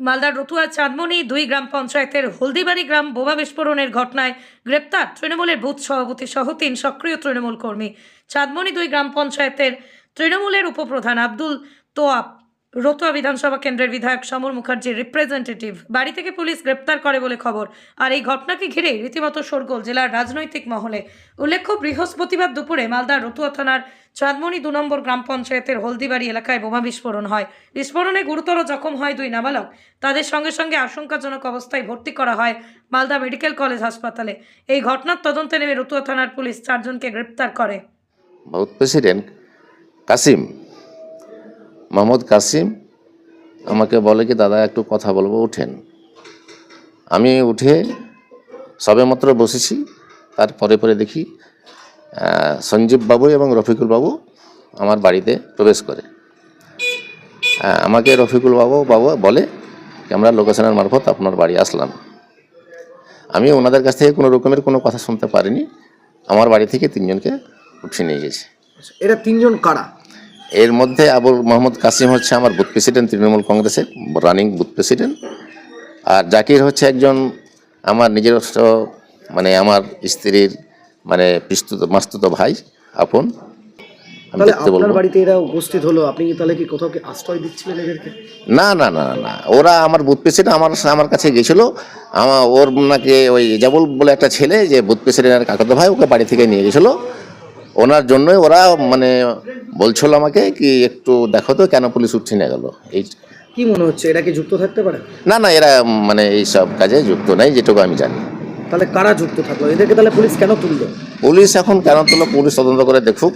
মালদার রতুয়া চাঁদমণি দুই গ্রাম পঞ্চায়েতের হলদিবাড়ি গ্রাম বোমা বিস্ফোরণের ঘটনায় গ্রেপ্তার তৃণমূলের বুথ সভাপতি সহ তিন সক্রিয় তৃণমূল কর্মী। চাঁদমণি দুই গ্রাম পঞ্চায়েতের তৃণমূলের উপপ্রধান আব্দুল তোয়াব রতুয়া বিধানসভা কেন্দ্রের বিধায়ক সমর মুখার্জির রিপ্রেজেন্টেটিভ বাড়ি থেকে পুলিশ গ্রেপ্তার করে বলে খবর। আর এই ঘটনাকে ঘিরে রীতিমতো শোরগোল জেলার রাজনৈতিক মহলে। উল্লেখ্য, বৃহস্পতিবার দুপুরে মালদার রতুয়া থানার চাঁদমণি দু নম্বর গ্রাম পঞ্চায়েতের হলদিবাড়ি এলাকায় বোমা বিস্ফোরণ হয়। বিস্ফোরণে গুরুতর জখম হয় দুই নাবালক। তাদের সঙ্গে সঙ্গে আশঙ্কাজনক অবস্থায় ভর্তি করা হয় মালদা মেডিকেল কলেজ হাসপাতালে। এই ঘটনার তদন্তে নেমে রতুয়া থানার পুলিশ চারজনকে গ্রেপ্তার করে। প্রেসিডেন্ট কাসিম মোহাম্মদ কাসিম আমাকে বলে কি দাদা একটু কথা বলব উঠেন। আমি উঠে সবেমাত্র বসেছি তারপরে পরে দেখি সঞ্জীব বাবু এবং রফিকুল বাবু আমার বাড়িতে প্রবেশ করে। আমাকে রফিকুল বাবু বাবু বলে আমরা লোকেশনের মারফত আপনার বাড়ি আসলাম। আমি ওনাদের কাছ থেকে কোনো রকমের কোনো কথা শুনতে পারিনি। আমার বাড়ি থেকে তিনজনকে উঠিয়ে নিয়ে গেছে। আচ্ছা, এরা তিনজন কারা? এর মধ্যে আবুল মোহাম্মদ কাসিম হচ্ছে আমার বুথ প্রেসিডেন্ট তৃণমূল কংগ্রেসের রানিং বুথ প্রেসিডেন্ট। আর জাকির হচ্ছে একজন আমার নিজস্ব মানে আমার স্ত্রীর মানে পিস্তুত মাস্তুত ভাই আপন। আমি তাহলে আপনার বাড়িতে এরা উপস্থিত হলো আপনি কি তাহলে কি কোথাও কি আশ্রয় দিচ্ছিলেন এদেরকে? না না না না, না। ওরা আমার বুথ প্রেসিডেন্ট আমার আমার কাছে গেছিল। আমার ওর নাকি ওই জাবুল বলে একটা ছেলে যে বুথ প্রেসিডেন্টের কাকাতো ভাই ওকে বাড়ি থেকে নিয়ে গেছিল। ওনার জন্যই ওরা মানে বলছিল আমাকে কি একটু দেখো তো কেন পুলিশ উঠছে না গেল। এই কি মনে হচ্ছে? এরা কি যুক্ত থাকতে পারে? না না এরা মানে এই সব কাজে যুক্ত নাই যেটুকু আমি জানি। তাহলে কারা যুক্ত থাকল? এদেরকে তাহলে পুলিশ কেন তুললো? পুলিশ এখন কেন তুললো? পুলিশ তদন্ত করে দেখুক।